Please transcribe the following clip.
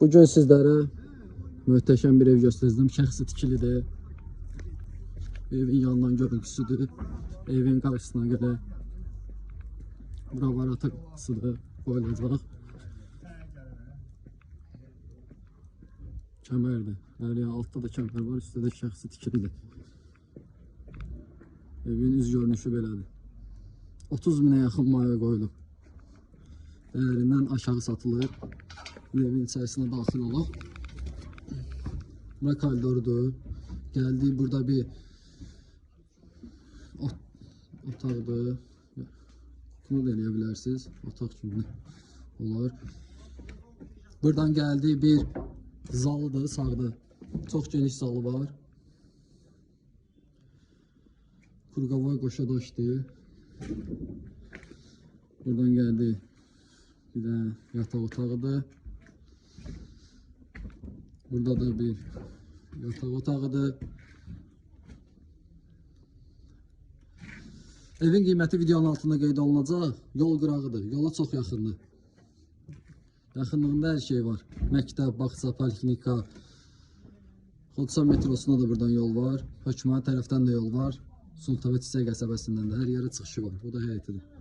Bugün sizlere möhtəşəm bir ev gösterdim. Şəxsi tikilidir. Evin yandan görüntüsüdür. Evin qarşısına göre bura var atasıdır. Qoyulacaq. Kəmərdir. Bəli, altda da kəmər var, üstdə də şəxsi tikilidir. Evin üz görünüşü belədir. 30 minə yaxın maya qoyulub. Dəyərindən aşağı satılır. Bir evin içərisinə daxil olaq. Bura koridordur. Gəldik burada bir ot otaqdır. Bunu da eləyə bilərsiniz. Kimi olar. Buradan gəldik bir zalıdır sağda. Çox geniş zalı var. Kurgavoy qoşadaşdır. Buradan geldi. Bir de yatak otağıdır. Burada da bir yatak otağıdır. Evin qiyməti videonun altında qeyd olunacaq. Yol qırağıdır. Yola çox yaxındır. Yaxınlığında hər şey var. Məktəb, bağça, poliklinika. Xodsa metrosuna da buradan yol var. Hökümət tərəfdən də yol var. Sultanbeyli Çiçək qəsəbəsindən də hər yerə çıxışı var. Bu da həyətidir.